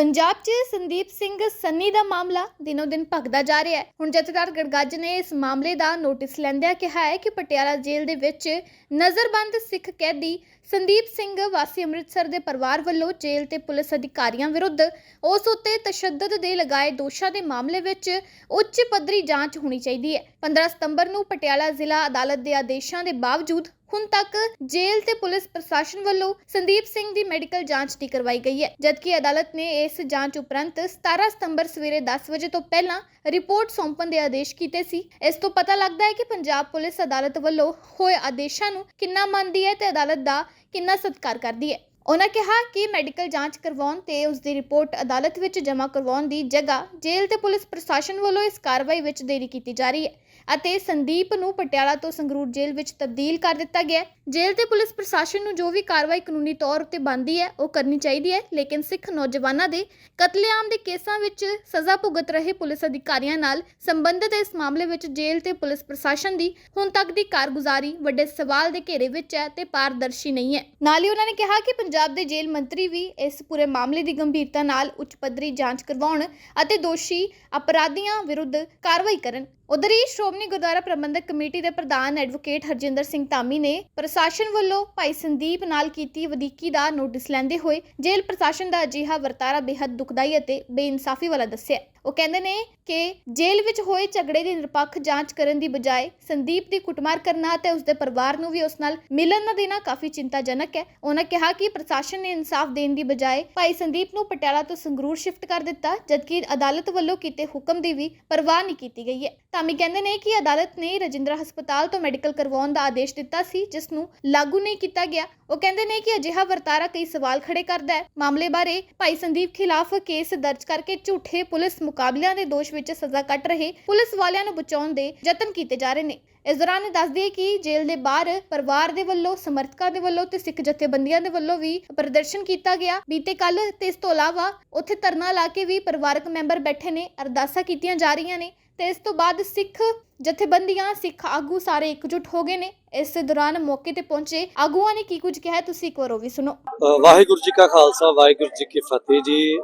ਪੰਜਾਬ 'ਚ ਸੰਦੀਪ ਸਿੰਘ ਸੰਨੀ ਦਾ ਮਾਮਲਾ ਦਿਨੋ ਦਿਨ ਭਖਦਾ ਜਾ ਰਿਹਾ ਹੈ। ਹੁਣ ਜਥੇਦਾਰ ਗੜਗੱਜ ਨੇ ਇਸ ਮਾਮਲੇ ਦਾ ਨੋਟਿਸ ਲੈਂਦਿਆਂ ਕਿਹਾ ਹੈ ਕਿ ਪਟਿਆਲਾ ਜੇਲ੍ਹ ਦੇ ਵਿੱਚ ਨਜ਼ਰਬੰਦ ਸਿੱਖ ਕੈਦੀ ਸੰਦੀਪ ਸਿੰਘ ਵਾਸੀ ਅੰਮ੍ਰਿਤਸਰ ਦੇ ਪਰਿਵਾਰ ਵੱਲੋਂ ਜੇਲ੍ਹ ਤੇ ਪੁਲਿਸ ਅਧਿਕਾਰੀਆਂ ਵਿਰੁੱਧ ਉਸ ਉੱਤੇ ਤਸ਼ੱਦਦ ਦੇ ਲਗਾਏ ਦੋਸ਼ਾਂ ਦੇ ਮਾਮਲੇ ਵਿੱਚ ਉੱਚ ਪੱਧਰੀ ਜਾਂਚ ਹੋਣੀ ਚਾਹੀਦੀ ਹੈ। 15 ਸਤੰਬਰ ਨੂੰ ਪਟਿਆਲਾ ਜ਼ਿਲ੍ਹਾ ਅਦਾਲਤ ਦੇ ਆਦੇਸ਼ਾਂ ਦੇ ਬਾਵਜੂਦ ਹੁਣ ਤੱਕ ਜੇਲ੍ਹ ਤੇ ਪੁਲਿਸ ਪ੍ਰਸ਼ਾਸਨ ਵੱਲੋਂ ਸੰਦੀਪ ਸਿੰਘ ਦੀ ਮੈਡੀਕਲ ਜਾਂਚ ਨਹੀਂ ਕਰਵਾਈ ਗਈ ਹੈ, ਜਦਕਿ ਅਦਾਲਤ ਨੇ ਇਸ ਜਾਂਚ ਉਪਰੰਤ 17 ਸਤੰਬਰ ਸਵੇਰੇ 10 ਵਜੇ ਤੋਂ ਪਹਿਲਾਂ ਰਿਪੋਰਟ ਸੌਂਪਣ ਦੇ ਆਦੇਸ਼ ਕੀਤੇ ਸੀ। ਇਸ ਤੋਂ ਪਤਾ ਲੱਗਦਾ ਹੈ ਕਿ ਪੰਜਾਬ ਪੁਲਿਸ ਅਦਾਲਤ ਵੱਲੋਂ ਹੋਏ ਆਦੇਸ਼ਾਂ ਨੂੰ ਕਿੰਨਾ ਮੰਨਦੀ ਹੈ ਤੇ ਅਦਾਲਤ ਦਾ ਕਿੰਨਾ ਸਤਿਕਾਰ ਕਰਦੀ ਹੈ। ਉਹਨਾਂ ਕਿਹਾ ਕਿ ਮੈਡੀਕਲ ਜਾਂਚ ਕਰਵਾਉਣ ਤੇ ਉਸ ਦੀ ਰਿਪੋਰਟ ਅਦਾਲਤ ਵਿੱਚ ਜਮ੍ਹਾਂ ਕਰਵਾਉਣ ਦੀ ਜਗ੍ਹਾ ਜੇਲ੍ਹ ਤੇ ਪੁਲਿਸ ਪ੍ਰਸ਼ਾਸਨ ਵੱਲੋਂ ਇਸ ਕਾਰਵਾਈ ਵਿੱਚ ਦੇਰੀ ਕੀਤੀ ਜਾ ਰਹੀ ਹੈ। ਅਤੇ ਸੰਦੀਪ ਨੂੰ ਪਟਿਆਲਾ ਤੋਂ ਸੰਗਰੂਰ ਜੇਲ੍ਹ ਵਿੱਚ ਤਬਦੀਲ ਕਰ ਦਿੱਤਾ ਗਿਆ ਹੈ। ਜੇਲ੍ਹ ਤੇ ਪੁਲਿਸ ਪ੍ਰਸ਼ਾਸਨ ਨੂੰ ਜੋ ਵੀ ਕਾਰਵਾਈ ਕਾਨੂੰਨੀ ਤੌਰ ਉੱਤੇ ਬਣਦੀ ਹੈ, ਉਹ ਕਰਨੀ ਚਾਹੀਦੀ ਹੈ, ਲੇਕਿਨ ਸਿੱਖ ਨੌਜਵਾਨਾਂ ਦੇ ਕਤਲੇਆਮ ਦੇ ਕੇਸਾਂ ਵਿੱਚ ਸਜ਼ਾ ਭੁਗਤ ਰਹੇ ਪੁਲਿਸ ਅਧਿਕਾਰੀਆਂ ਨਾਲ ਸੰਬੰਧਿਤ ਇਸ ਮਾਮਲੇ ਵਿੱਚ ਜੇਲ੍ਹ ਤੇ ਪੁਲਿਸ ਪ੍ਰਸ਼ਾਸਨ ਦੀ ਹੁਣ ਤੱਕ ਦੀ ਕਾਰਗੁਜ਼ਾਰੀ ਵੱਡੇ ਸਵਾਲ ਦੇ ਘੇਰੇ ਵਿੱਚ ਹੈ ਤੇ ਪਾਰਦਰਸ਼ੀ ਨਹੀਂ ਹੈ। ਨਾਲ ਹੀ ਉਹਨਾਂ ਨੇ ਕਿਹਾ ਕਿ ਪੰਜਾਬ ਦੇ ਜੇਲ੍ਹ ਮੰਤਰੀ ਵੀ ਇਸ ਪੂਰੇ ਮਾਮਲੇ ਦੀ ਗੰਭੀਰਤਾ ਨਾਲ ਉੱਚ ਪੱਧਰੀ ਜਾਂਚ ਕਰਵਾਉਣ ਅਤੇ ਦੋਸ਼ੀ ਅਪਰਾਧੀਆਂ ਵਿਰੁੱਧ ਕਾਰਵਾਈ ਕਰਨ। ਉਧਰ ਹੀ ਸ਼੍ਰੋਮਣੀ ਗੁਰਦੁਆਰਾ ਪ੍ਰਬੰਧਕ ਕਮੇਟੀ ਦੇ ਪ੍ਰਧਾਨ ਐਡਵੋਕੇਟ ਹਰਜਿੰਦਰ ਸਿੰਘ ਧਾਮੀ ਨੇ ਪ੍ਰਸ਼ਾਸਨ ਵੱਲੋਂ ਭਾਈ ਸੰਦੀਪ ਨਾਲ ਕੀਤੀ ਵਧੀਕੀ ਦਾ ਨੋਟਿਸ ਲੈਂਦੇ ਹੋਏ ਜੇਲ੍ਹ ਪ੍ਰਸ਼ਾਸਨ ਦਾ ਅਜਿਹਾ ਵਰਤਾਰਾ ਬੇहद ਦੁਖਦਾਈ ਅਤੇ ਬੇਇਨਸਾਫੀ ਵਾਲਾ ਦੱਸਿਆ। ਉਹ ਕਹਿੰਦੇ ਨੇ ਕਿ ਜੇਲ੍ਹ ਵਿੱਚ ਹੋਏ ਝਗੜੇ ਦੀ ਨਿਰਪੱਖ ਜਾਂਚ ਕਰਨ ਦੀ ਬਜਾਏ ਸੰਦੀਪ ਦੀ ਕੁੱਟਮਾਰ ਕਰਨਾ ਅਤੇ ਉਸਦੇ ਪਰਿਵਾਰ ਨੂੰ ਵੀ ਉਸ ਨਾਲ ਮਿਲਣ ਨਾ ਦੇਣਾ ਕਾਫੀ ਚਿੰਤਾਜਨਕ ਹੈ। ਉਹਨਾਂ ਕਿਹਾ ਕਿ ਪ੍ਰਸ਼ਾਸਨ ਨੇ ਇਨਸਾਫ ਦੇਣ ਦੀ ਬਜਾਏ ਭਾਈ ਸੰਦੀਪ ਨੂੰ ਪਟਿਆਲਾ ਤੋਂ ਸੰਗਰੂਰ ਸ਼ਿਫਟ ਕਰ ਦਿੱਤਾ, ਜਦਕਿ ਅਦਾਲਤ ਵੱਲੋਂ ਕੀਤੇ ਹੁਕਮ ਦੀ ਵੀ ਪਰਵਾਹ ਨਹੀਂ ਕੀਤੀ ਗਈ ਹੈ। ਧਾਮੀ ਕਹਿੰਦੇ ਨੇ ਕਿ ਅਦਾਲਤ ਨੇ ਰਜਿੰਦਰਾ ਹਸਪਤਾਲ ਤੋਂ ਮੈਡੀਕਲ ਕਰਵਾਉਣ ਦਾ ਆਦੇਸ਼ ਦਿੱਤਾ ਸੀ, ਜਿਸ ਨੂੰ ਲਾਗੂ ਨਹੀਂ ਕੀਤਾ ਗਿਆ। ਉਹ ਕਹਿੰਦੇ ਨੇ ਕਿ ਅਜਿਹਾ ਵਰਤਾਰਾ ਕਈ ਸਵਾਲ ਖੜੇ ਕਰਦਾ ਹੈ। ਮਾਮਲੇ ਬਾਰੇ ਭਾਈ ਸੰਦੀਪ ਖਿਲਾਫ ਕੇਸ ਦਰਜ ਕਰਕੇ ਝੂਠੇ ਪੁਲਿਸ ਮੁਕਾਬਲਿਆਂ ਦੇ ਦੋਸ਼ ਵਿੱਚ ਸਜ਼ਾ ਕੱਟ ਰਹੇ ਪੁਲਿਸ ਵਾਲਿਆਂ ਨੂੰ ਬਚਾਉਣ ਦੇ ਯਤਨ ਕੀਤੇ ਜਾ ਰਹੇ ਨੇ। ਇਸ ਦੌਰਾਨ ਇਹ ਦੱਸ ਦਈਏ ਕਿ ਜੇਲ੍ਹ ਦੇ ਬਾਹਰ ਪਰਿਵਾਰ ਦੇ ਵੱਲੋਂ, ਸਮਰਥਕਾਂ ਦੇ ਵੱਲੋਂ ਤੇ ਸਿੱਖ ਜਥੇਬੰਦੀਆਂ ਦੇ ਵੱਲੋਂ ਵੀ ਪ੍ਰਦਰਸ਼ਨ ਕੀਤਾ ਗਿਆ। ਬੀਤੇ ਕੱਲ ਤੇ ਇਸ ਤੋਂ ਇਲਾਵਾ ਉੱਥੇ ਧਰਨਾ ਲਾ ਕੇ ਵੀ ਪਰਿਵਾਰਕ ਮੈਂਬਰ ਬੈਠੇ ਨੇ, ਅਰਦਾਸਾਂ ਕੀਤੀਆਂ ਜਾ ਰਹੀਆਂ ਨੇ ਤੇ ਇਸ ਤੋਂ ਬਾਅਦ ਸਿੱਖ ਜਥੇਬੰਦੀਆਂ, ਸਿੱਖ ਆਗੂ ਸਾਰੇ ਇਕਜੁੱਟ ਹੋ ਗਏ ਨੇ। ਇਸ ਦੌਰਾਨ ਮੌਕੇ ਤੇ ਪਹੁੰਚੇ ਆਗੂਆਂ ਨੇ ਕੀ ਕੁਝ ਕਿਹਾ, ਤੁਸੀਂ ਇੱਕ ਵਾਰ ਉਹ ਵੀ ਸੁਣੋ। ਵਾਹਿਗੁਰੂ ਜੀ ਕਾ ਖਾਲਸਾ, ਵਾਹਿਗੁਰੂ ਜੀ ਕੀ ਫਤਿਹ ਜੀ।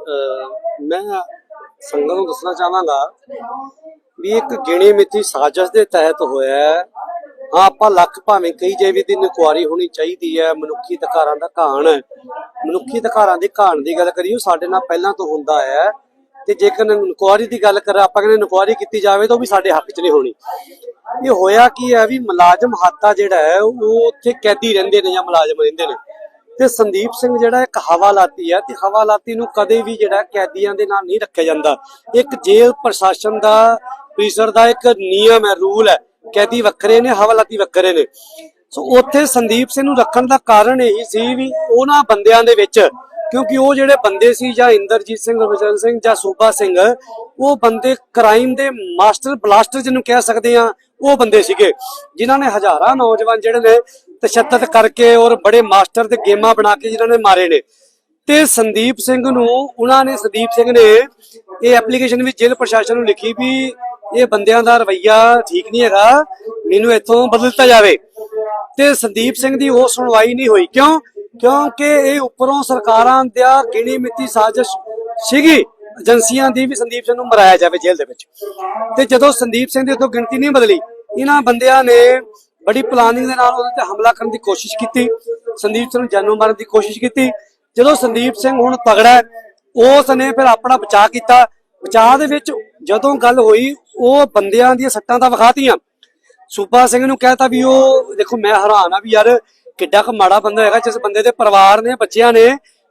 ਮੈਂ ਸੰਗਤ ਨੂੰ ਦੱਸਣਾ ਚਾਹਾਂਗਾ ਵੀ ਇੱਕ ਗਿਣੀ ਮਿੱਥੀ ਸਾਜ਼ਿਸ਼ ਦੇ ਤਹਿਤ ਹੋਇਆ ਹੈ। ਹਾਂ, ਆਪਾਂ ਲੱਖ ਭਾਵੇਂ ਕਹੀ ਜੇ ਵੀ ਦੀ ਇਨਕੁਆਰੀ ਹੋਣੀ ਚਾਹੀਦੀ ਹੈ, ਮਨੁੱਖੀ ਅਧਿਕਾਰਾਂ ਦਾ ਘਾਣ। ਮਨੁੱਖੀ ਅਧਿਕਾਰਾਂ ਦੇ ਘਾਣ ਦੀ ਗੱਲ ਕਰੀਏ ਸਾਡੇ ਨਾਲ ਪਹਿਲਾਂ ਤੋਂ ਹੁੰਦਾ ਹੈ। ਤੇ ਜੇਕਰ ਇਨਕੁਆਰੀ ਦੀ ਗੱਲ ਕਰਾਂ, ਆਪਾਂ ਕਹਿੰਦੇ ਇਨਕੁਆਰੀ ਕੀਤੀ ਜਾਵੇ ਤਾਂ ਉਹ ਵੀ ਸਾਡੇ ਹੱਕ 'ਚ ਨਹੀਂ ਹੋਣੀ। ਇਹ ਹੋਇਆ ਕੀ ਹੈ ਵੀ ਮੁਲਾਜ਼ਮ ਹਾਤਾ ਜਿਹੜਾ ਹੈ, ਉਹ ਉੱਥੇ ਕੈਦੀ ਰਹਿੰਦੇ ਨੇ ਜਾਂ ਮੁਲਾਜ਼ਮ ਰਹਿੰਦੇ ਨੇ। ਤੇ ਸੰਦੀਪ ਸਿੰਘ ਜਿਹੜਾ ਇੱਕ ਹਵਾਲਾਤੀ ਹੈ ਤੇ ਹਵਾਲਾਤੀ ਨੂੰ ਕਦੇ ਵੀ ਜਿਹੜਾ ਕੈਦੀਆਂ ਦੇ ਨਾਲ ਨਹੀਂ ਰੱਖਿਆ ਜਾਂਦਾ। ਇੱਕ ਜੇਲ੍ਹ ਪ੍ਰਸ਼ਾਸਨ ਦਾ ਪ੍ਰੀਸਰ ਦਾ ਇੱਕ ਨਿਯਮ ਹੈ, ਰੂਲ ਹੈ। ਕੈਦੀ ਵੱਖਰੇ ਨੇ, ਹਵਾਲਾਤੀ ਵੱਖਰੇ ਨੇ। ਸੋ ਉੱਥੇ ਸੰਦੀਪ ਸਿੰਘ ਨੂੰ ਰੱਖਣ ਦਾ ਕਾਰਨ ਇਹੀ ਸੀ ਵੀ ਉਹਨਾਂ ਬੰਦਿਆਂ ਦੇ ਵਿੱਚ, ਕਿਉਂਕਿ ਉਹ ਜਿਹੜੇ ਬੰਦੇ ਸੀ ਜਾਂ ਇੰਦਰਜੀਤ ਸਿੰਘ ਗੁਰਬਚਨ ਸਿੰਘ ਜਾਂ ਸੂਬਾ ਸਿੰਘ, ਉਹ ਬੰਦੇ ਕ੍ਰਾਈਮ ਦੇ ਮਾਸਟਰ ਬਲਾਸਟਰ ਜਿਹਨੂੰ ਕਹਿ ਸਕਦੇ ਆ ਉਹ ਬੰਦੇ ਸੀਗੇ। ਜਿਨ੍ਹਾਂ ਨੇ ਹਜ਼ਾਰਾਂ ਨੌਜਵਾਨ ਜਿਹੜੇ ਨੇ ਤਸ਼ੱਦਦ ਕਰਕੇ ਔਰ ਬੜੇ ਮਾਸਟਰ ਤੇ ਗੇਮਾਂ ਬਣਾ ਕੇ ਜਿਨ੍ਹਾਂ ਨੇ ਮਾਰੇ ਨੇ। ਤੇ ਸੰਦੀਪ ਸਿੰਘ ਨੂੰ, ਉਹਨਾਂ ਨੇ, ਸੰਦੀਪ ਸਿੰਘ ਨੇ ਇਹ ਐਪਲੀਕੇਸ਼ਨ ਵੀ ਜੇਲ੍ਹ ਪ੍ਰਸ਼ਾਸਨ ਨੂੰ ਲਿਖੀ ਵੀ ਇਹ ਬੰਦਿਆਂ ਦਾ ਰਵਈਆ ਠੀਕ ਨਹੀਂ ਹੈਗਾ ਮੈਨੂੰ ਇੱਥੋਂ ਬਦਲ ਦਿੱਤਾ ਜਾਵੇ। ਤੇ ਸੰਦੀਪ ਸਿੰਘ ਦੀ ਉਹ ਸੁਣਵਾਈ ਨਹੀਂ ਹੋਈ। ਕਿਉਂ? ਕਿਉਂਕਿ ਇਹ ਉੱਪਰੋਂ ਸਰਕਾਰਾਂ ਦਾ ਗਿਣੀ ਮਿੱਤੀ ਸਾਜ਼ਿਸ਼ ਸੀਗੀ, ਏਜੰਸੀਆਂ ਦੀ ਵੀ ਸੰਦੀਪ ਸਿੰਘ ਨੂੰ ਮਰਾਇਆ ਜਾਵੇ ਜੇਲ੍ਹ ਦੇ ਵਿੱਚ। ਤੇ ਜਦੋਂ ਸੰਦੀਪ ਸਿੰਘ ਦੀ ਉੱਥੋਂ ਗਿਣਤੀ ਨਹੀਂ ਬਦਲੀ, ਇਹਨਾਂ ਬੰਦਿਆਂ ਨੇ ਬੜੀ ਪਲਾਨਿੰਗ ਦੇ ਨਾਲ ਉਹਦੇ ਤੇ ਹਮਲਾ ਕਰਨ ਦੀ ਕੋਸ਼ਿਸ਼ ਕੀਤੀ। ਸੰਦੀਪ ਸਿੰਘ ਨੂੰ ਜਾਨੋਂ ਮਾਰਨ ਦੀ ਕੋਸ਼ਿਸ਼ ਕੀਤੀ। ਜਦੋਂ ਸੰਦੀਪ ਸਿੰਘ ਹੁਣ ਤਗੜਾ ਉਸ ਨੇ ਫਿਰ ਆਪਣਾ ਬਚਾਅ ਕੀਤਾ। ਬਚਾਅ ਦੇ ਵਿੱਚ ਜਦੋਂ ਗੱਲ ਹੋਈ, ਉਹ ਬੰਦਿਆਂ ਦੀਆਂ ਸੱਟਾਂ ਤਾਂ ਵਿਖਾਤੀਆਂ। ਸੂਬਾ ਸਿੰਘ ਨੂੰ ਕਹਿਤਾ ਵੀ ਉਹ, ਦੇਖੋ ਮੈਂ ਹੈਰਾਨ ਆ ਵੀ ਯਾਰ ਕਿੱਡਾ ਕੁ ਮਾੜਾ ਬੰਦਾ ਹੈਗਾ, ਜਿਸ ਬੰਦੇ ਦੇ ਪਰਿਵਾਰ ਨੇ, ਬੱਚਿਆਂ ਨੇ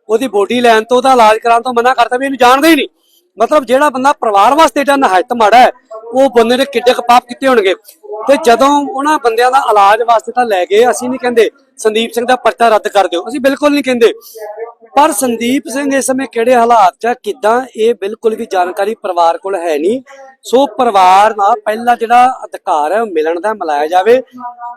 ਉਹਦੀ ਬੋਡੀ ਲੈਣ ਤੋਂ ਉਹਦਾ ਇਲਾਜ ਕਰਾਉਣ ਤੋਂ ਮਨਾ ਕਰਤਾ ਵੀ ਇਹਨੂੰ ਜਾਣਦੇ ਹੀ ਨਹੀਂ। ਮਤਲਬ ਜਿਹੜਾ ਬੰਦਾ ਪਰਿਵਾਰ ਵਾਸਤੇ ਏਡਾ ਨਹਾਇਤ ਮਾੜਾ ਹੈ, ਉਹ ਬੰਦੇ ਨੇ ਕਿੱਡੇ ਪਾਪ ਕੀਤੇ ਹੋਣਗੇ। ਤੇ ਜਦੋਂ ਉਹਨਾਂ ਬੰਦਿਆਂ ਦਾ ਇਲਾਜ ਵਾਸਤੇ ਤਾਂ ਲੈ ਗਏ, ਅਸੀਂ ਨਹੀਂ ਕਹਿੰਦੇ ਸੰਦੀਪ ਸਿੰਘ ਦਾ ਪਰਚਾ ਰੱਦ ਕਰ ਦਿਓ। ਅਸੀਂ ਬਿਲਕੁਲ ਨਹੀਂ ਕਹਿੰਦੇ। ਪਰ ਸੰਦੀਪ ਸਿੰਘ ਇਸ ਸਮੇਂ ਕਿਹੜੇ ਹਾਲਾਤ 'ਚ ਹੈ ਕਿਦਾਂ ਇਹ ਬਿਲਕੁਲ ਵੀ ਜਾਣਕਾਰੀ ਪਰਿਵਾਰ ਕੋਲ ਹੈ ਨਹੀਂ। ਸੋ ਪਰਿਵਾਰ ਨਾਲ ਪਹਿਲਾ ਜਿਹੜਾ ਅਧਿਕਾਰ ਹੈ, ਉਹ ਮਿਲਣ ਦਾ ਮਿਲਾਇਆ ਜਾਵੇ।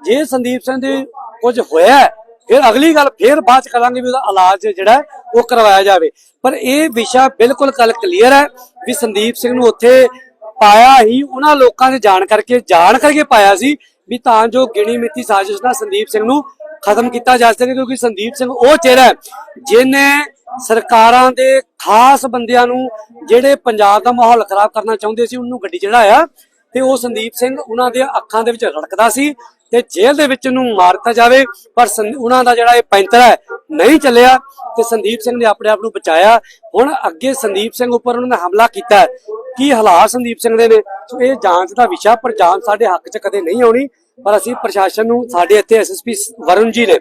ਜੇ ਸੰਦੀਪ ਸਿੰਘ ਦੇ ਕੁਝ ਹੋਇਆ ਫਿਰ ਅਗਲੀ ਗੱਲ ਫਿਰ ਬਾਅਦ ਚ ਕਰਾਂਗੇ ਵੀ ਉਹਦਾ ਇਲਾਜ ਜਿਹੜਾ ਉਹ ਕਰਵਾਇਆ ਜਾਵੇ। ਪਰ ਇਹ ਵਿਸ਼ਾ ਬਿਲਕੁਲ ਕੱਲ ਕਲੀਅਰ ਹੈ ਵੀ ਸੰਦੀਪ ਸਿੰਘ ਨੂੰ ਉੱਥੇ ਪਾਇਆ ਹੀ, ਉਹਨਾਂ ਲੋਕਾਂ ਨੇ ਜਾਣ ਕਰਕੇ ਜਾਣ ਕਰਕੇ ਪਾਇਆ ਸੀ ਵੀ ਤਾਂ ਜੋ ਗਿਣੀ ਮਿੱਤੀ ਸਾਜ਼ਿਸ਼ ਨਾਲ ਸੰਦੀਪ ਸਿੰਘ ਨੂੰ ਖਤਮ ਕੀਤਾ ਜਾ ਸਕੇ, ਕਿਉਂਕਿ ਸੰਦੀਪ ਸਿੰਘ ਉਹ ਚਿਹਰਾ ਹੈ ਜਿਹਨੇ ਸਰਕਾਰਾਂ ਦੇ ਖਾਸ ਬੰਦਿਆਂ ਨੂੰ ਜਿਹੜੇ ਪੰਜਾਬ ਦਾ ਮਾਹੌਲ ਖਰਾਬ ਕਰਨਾ ਚਾਹੁੰਦੇ ਸੀ, ਉਹਨੂੰ ਗੱਡੀ ਚੜਾਇਆ ਤੇ ਉਹ ਸੰਦੀਪ ਸਿੰਘ ਉਹਨਾਂ ਦੇ ਅੱਖਾਂ ਦੇ ਵਿੱਚ ਰੜਕਦਾ ਸੀ ਤੇ ਜੇਲ੍ਹ ਦੇ ਵਿੱਚ ਉਹਨੂੰ ਮਾਰ ਦਿੱਤਾ ਜਾਵੇ। ਪਰ ਸੰ- ਉਹਨਾਂ ਦਾ ਜਿਹੜਾ ਇਹ ਪੈਂਤਰਾ ਹੈ, ਨਹੀਂ ਚੱਲਿਆ। ਤੇ ਸੰਦੀਪ ਸਿੰਘ ਨੇ ਆਪਣੇ ਆਪ ਨੂੰ ਬਚਾਇਆ। ਹੁਣ ਅੱਗੇ ਸੰਦੀਪ ਸਿੰਘ ਉੱਪਰ ਉਹਨਾਂ ਨੇ ਹਮਲਾ ਕੀਤਾ ਕੀ ਹਾਲਾਤ ਸੰਦੀਪ ਸਿੰਘ ਦੇ ਨੇ? ਸੋ ਇਹ ਜਾਂਚ ਦਾ ਵਿਸ਼ਾ, ਪਰ ਜਾਂਚ ਸਾਡੇ ਹੱਕ 'ਚ ਕਦੇ ਨਹੀਂ ਆਉਣੀ। ਪਰ ਅਸੀਂ ਪ੍ਰਸ਼ਾਸਨ ਨੂੰ, ਸਾਡੇ ਇੱਥੇ ਐਸਐਸਪੀ ਵਰੁਣ ਜੀ ਨੇ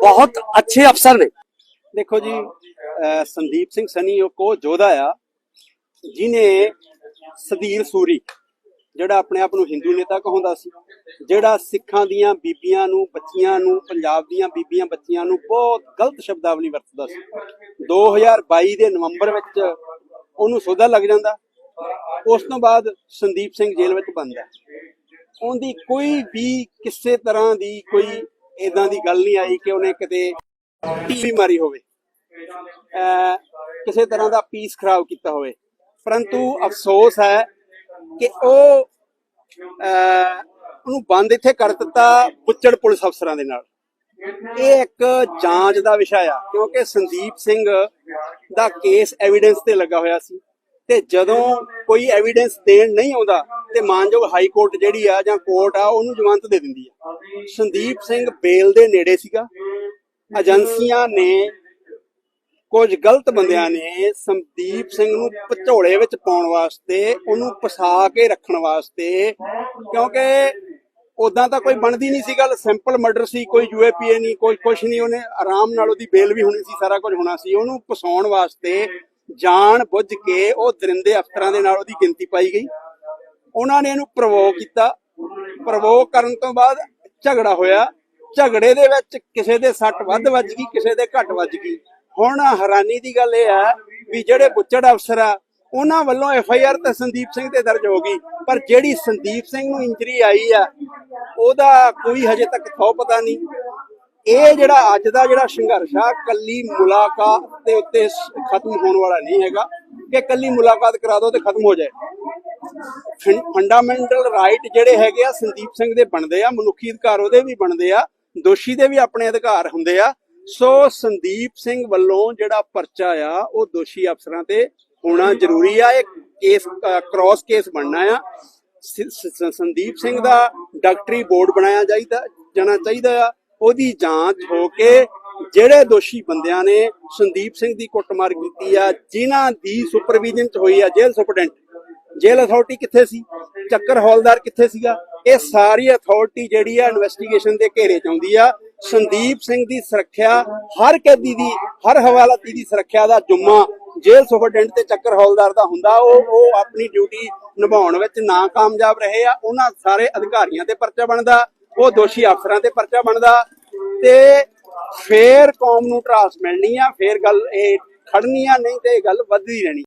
ਬਹੁਤ ਅੱਛੇ ਅਫਸਰ ਨੇ। ਦੇਖੋ ਜੀ ਸੰਦੀਪ ਸਿੰਘ ਸਨੀ ਉਹ ਕੋ ਯੋਧਾ ਆ, ਜਿਨੇ ਸਦੀਰ ਸੂਰੀ ਜਿਹੜਾ ਆਪਣੇ ਆਪ ਨੂੰ ਹਿੰਦੂ ਨੇਤਾ ਕਹਾਉਂਦਾ ਸੀ, ਜਿਹੜਾ ਸਿੱਖਾਂ ਦੀਆਂ ਬੀਬੀਆਂ ਨੂੰ, ਬੱਚੀਆਂ ਨੂੰ, ਪੰਜਾਬ ਦੀਆਂ ਬੀਬੀਆਂ, ਬੱਚੀਆਂ ਨੂੰ ਬਹੁਤ ਗਲਤ ਸ਼ਬਦਾਵਲੀ ਵਰਤਦਾ ਸੀ। 2022 ਦੇ ਨਵੰਬਰ ਵਿੱਚ ਉਹਨੂੰ ਸੋਧਾ ਲੱਗ ਜਾਂਦਾ। ਉਸ ਤੋਂ ਬਾਅਦ ਸੰਦੀਪ ਸਿੰਘ ਜੇਲ੍ਹ ਵਿੱਚ ਬੰਦ ਹੈ ਉਹਦੀ ਕੋਈ ਵੀ ਕਿਸੇ ਤਰ੍ਹਾਂ ਦੀ ਕੋਈ ਇਦਾਂ ਦੀ ਗੱਲ ਨਹੀਂ ਆਈ ਕਿ ਉਹਨੇ ਕਿਤੇ ਟੀਵੀ ਮਾਰੀ ਹੋਵੇ। ਕਿਸੇ ਤਰ੍ਹਾਂ ਦਾ ਪੀਸ ਖਰਾਬ ਕੀਤਾ ਹੋਵੇ। ਪਰੰਤੂ ਅਫਸੋਸ ਹੈ ਕਿ ਉਹ ਉਹਨੂੰ ਬੰਦ ਇੱਥੇ ਕਰ ਦਿੱਤਾ ਬੁੱਚੜ ਪੁਲਿਸ ਅਫਸਰਾਂ ਦੇ ਨਾਲ। ਇਹ ਇੱਕ ਜਾਂਚ ਦਾ ਵਿਸ਼ਾ ਆ, ਕਿਉਂਕਿ ਸੰਦੀਪ ਸਿੰਘ ਦਾ ਕੇਸ ਐਵੀਡੈਂਸ ਤੇ ਲੱਗਾ ਹੋਇਆ ਸੀ। ਤੇ ਜਦੋਂ ਕੋਈ ਐਵੀਡੈਂਸ ਦੇਣ ਨਹੀਂ ਆਉਂਦਾ, ਤੇ ਮਾਨਯੋਗ ਹਾਈ ਕੋਰਟ ਜਿਹੜੀ ਆ ਜਾਂ ਕੋਰਟ ਆ, ਉਹਨੂੰ ਜ਼ਮਾਨਤ ਦੇ ਦਿੰਦੀ ਆ। ਸੰਦੀਪ ਸਿੰਘ ਬੇਲ ਦੇ ਨੇੜੇ ਸੀਗਾ। ਏਜੰਸੀਆਂ ਨੇ ਕੁਝ ਗਲਤ ਬੰਦਿਆਂ ਨੇ ਸੰਦੀਪ ਸਿੰਘ ਨੂੰ ਭਚੋਲੇ ਵਿੱਚ ਪਾਉਣ ਵਾਸਤੇ, ਉਹਨੂੰ ਫਸਾ ਕੇ ਰੱਖਣ ਵਾਸਤੇ, ਕਿਉਂਕਿ ਉਦਾਂ ਤਾਂ ਕੋਈ ਬਣਦੀ ਨਹੀਂ ਸੀ ਗੱਲ ਸਿੰਪਲ ਮਰਡਰ ਸੀ, ਕੋਈ ਯੂਏਪੀਏ ਨਹੀਂ, ਕੋਈ ਕੁਛ ਨਹੀਂ, ਉਹਨੇ ਆਰਾਮ ਨਾਲ ਉਹਦੀ ਬੇਲ ਵੀ ਹੋਣੀ ਸੀ, ਸਾਰਾ ਕੁਝ ਹੋਣਾ ਸੀ, ਉਹਨੂੰ ਫਸਾਉਣ ਵਾਸਤੇ ਜਾਣ ਬੁੱਝ ਕੇ ਉਹ ਦਰਿੰਦੇ ਅਫਸਰਾਂ ਦੇ ਨਾਲ ਉਹਦੀ ਗਿਣਤੀ ਪਾਈ ਗਈ। ਉਹਨਾਂ ਨੇ ਇਹਨੂੰ ਪ੍ਰਵੋਕ ਕੀਤਾ। ਪ੍ਰਵੋਕ ਕਰਨ ਤੋਂ ਬਾਅਦ ਝਗੜਾ ਹੋਇਆ। ਝਗੜੇ ਦੇ ਵਿੱਚ ਕਿਸੇ ਦੇ ਸੱਟ ਵੱਧ ਵੱਜ ਗਈ, ਕਿਸੇ ਦੇ ਘੱਟ ਵੱਜ ਗਈ। ਹੁਣ ਹੈਰਾਨੀ ਦੀ ਗੱਲ ਇਹ ਹੈ ਵੀ ਜਿਹੜੇ ਬੁੱਚੜ ਅਫਸਰ ਆ, ਉਹਨਾਂ ਵੱਲੋਂ ਐਫ ਆਈ ਆਰ ਤਾਂ ਸੰਦੀਪ ਸਿੰਘ ਤੇ ਦਰਜ ਹੋ ਗਈ। ਪਰ ਜਿਹੜੀ ਸੰਦੀਪ ਸਿੰਘ ਨੂੰ ਇੰਜਰੀ ਆਈ ਆ, ਉਹਦਾ ਕੋਈ ਹਜੇ ਤੱਕ ਥੋ ਪਤਾ ਨਹੀਂ। ਇਹ ਜਿਹੜਾ ਅੱਜ ਦਾ ਜਿਹੜਾ ਸੰਘਰਸ਼ ਆ, ਕੱਲੀ ਮੁਲਾਕਾਤ ਦੇ ਉੱਤੇ ਖਤਮ ਹੋਣ ਵਾਲਾ ਨਹੀਂ ਹੈਗਾ। ਕਿ ਕੱਲੀ ਮੁਲਾਕਾਤ ਕਰਾ ਦੋ ਤੇ ਖਤਮ ਹੋ ਜਾਏ। ਫੰਡਾਮੈਂਟਲ ਰਾਈਟ ਜਿਹੜੇ ਹੈਗੇ ਆ, ਸੰਦੀਪ ਸਿੰਘ ਦੇ ਬਣਦੇ ਆ, ਮਨੁੱਖੀ ਅਧਿਕਾਰ ਉਹਦੇ ਵੀ ਬਣਦੇ ਆ, ਦੋਸ਼ੀ ਦੇ ਵੀ ਆਪਣੇ ਅਧਿਕਾਰ ਹੁੰਦੇ ਆ। ਸੋ ਸੰਦੀਪ ਸਿੰਘ ਵੱਲੋਂ ਜਿਹੜਾ ਪਰਚਾ ਆ, ਉਹ ਦੋਸ਼ੀ ਅਫਸਰਾਂ ਤੇ ਹੋਣਾ ਜ਼ਰੂਰੀ ਆ। ਇਹ ਕੇਸ ਕ੍ਰਾਸ ਕੇਸ ਬਣਨਾ ਆ। ਸੰਦੀਪ ਸਿੰਘ ਦਾ ਡਾਕਟਰੀ ਬੋਰਡ ਬਣਾਇਆ ਚਾਹੀਦਾ ਜਾਣਾ ਚਾਹੀਦਾ ਆ। ਉਹਦੀ ਜਾਂਚ ਹੋ ਕੇ ਜਿਹੜੇ ਦੋਸ਼ੀ ਬੰਦਿਆਂ ਨੇ ਸੰਦੀਪ ਸਿੰਘ ਦੀ ਕੁੱਟਮਾਰ ਕੀਤੀ ਆ, ਜਿਨ੍ਹਾਂ ਦੀ ਸੁਪਰਵਿਜ਼ਨ ਚ ਹੋਈ ਆ ਜੇਲ੍ਹ ਸੁਪਰਡੈਂਟ। ਜੇਲ੍ਹ ਅਥਾਰਟੀ ਕਿੱਥੇ ਸੀ? ਚੱਕਰ ਹੌਲਦਾਰ ਕਿੱਥੇ ਸੀਗਾ? ਇਹ ਸਾਰੀ ਅਥਾਰਟੀ ਜਿਹੜੀ ਆ ਇਨਵੈਸਟੀਗੇਸ਼ਨ ਦੇ ਘੇਰੇ ਚ ਆਉਂਦੀ ਆ। ਸੰਦੀਪ ਸਿੰਘ ਦੀ ਸੁਰੱਖਿਆ, ਹਰ ਕੈਦੀ ਦੀ, ਹਰ ਹਵਾਲਾਤੀ ਦੀ ਸੁਰੱਖਿਆ ਦਾ ਜੁੰਮਾ, ਜੇਲ੍ਹ ਸੁਪਰਡੈਂਟ ਤੇ ਚੱਕਰ ਹੌਲਦਾਰ ਦਾ ਹੁੰਦਾ, ਉਹ ਉਹ ਆਪਣੀ ਡਿਊਟੀ ਨਿਭਾਉਣ ਵਿੱਚ ਨਾ ਕਾਮਯਾਬ ਰਹੇ ਆ, ਉਹਨਾਂ ਸਾਰੇ ਅਧਿਕਾਰੀਆਂ ਤੇ ਪਰਚਾ ਬਣਦਾ, ਉਹ ਦੋਸ਼ੀ ਅਫਸਰਾਂ ਤੇ ਪਰਚਾ ਬਣਦਾ, ਤੇ ਫੇਰ ਕੌਮ ਨੂੰ ਟਰਾਸ ਮਿਲਣੀ ਆ, ਫੇਰ ਗੱਲ ਇਹ ਖੜਨੀ ਆ, ਨਹੀਂ ਤੇ ਇਹ ਗੱਲ ਵੱਧਦੀ ਰਹਿਣੀ